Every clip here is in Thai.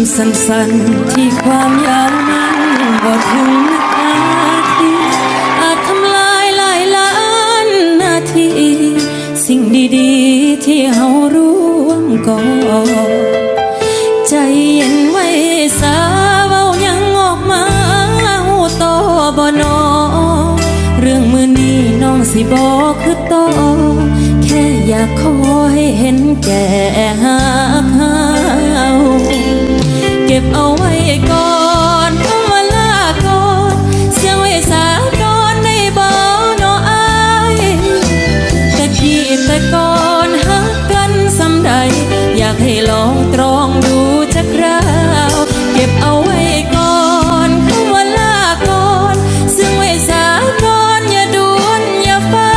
ำสั้นๆ ที่ความยาวนั้นบ่ถึงนาทีอาจทำลายหลายล้านนาที สิ่งดีๆ ที่เฮาร่วมก่อใจเย็นไว้สาเว้ายังออกมาหูโตอบ่นอเรื่องมือนี้น้องสิบอกคือโตอแค่อยากขอให้เห็นแก่หาเฮา บเอาไว้ก่อนเอามาลาก่อนเสียงไว้สาก่อนในบ่เนออายแต่กี้แต่ก่อนหักกันสำใด อยากให้ลองตรองดูจักคราว เก็บเอาไว้ก่อนคำว่าลาก่อนซึ่งไว้สาก่อนอย่าด่วนอย่าเฝ้า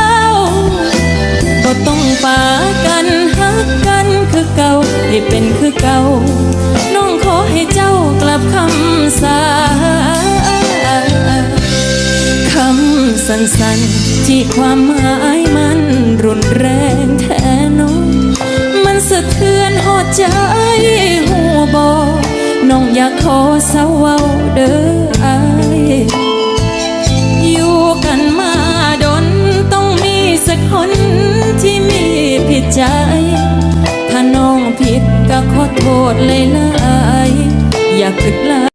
ก็ต้องปากันหักกันคือเก่าให้เป็นคือ สั้นๆ ที่ความหมายมันรุนแรงแท้น้อง มันสะเทือนหัวใจหัวบอน้องอยากขอเศร้าเว้าเด้ออายอยู่กันมาดนต้องมีสักคนที่มีผิดใจ ถ้าน้องผิดก็ขอโทษเลยลายอยาคิดหลา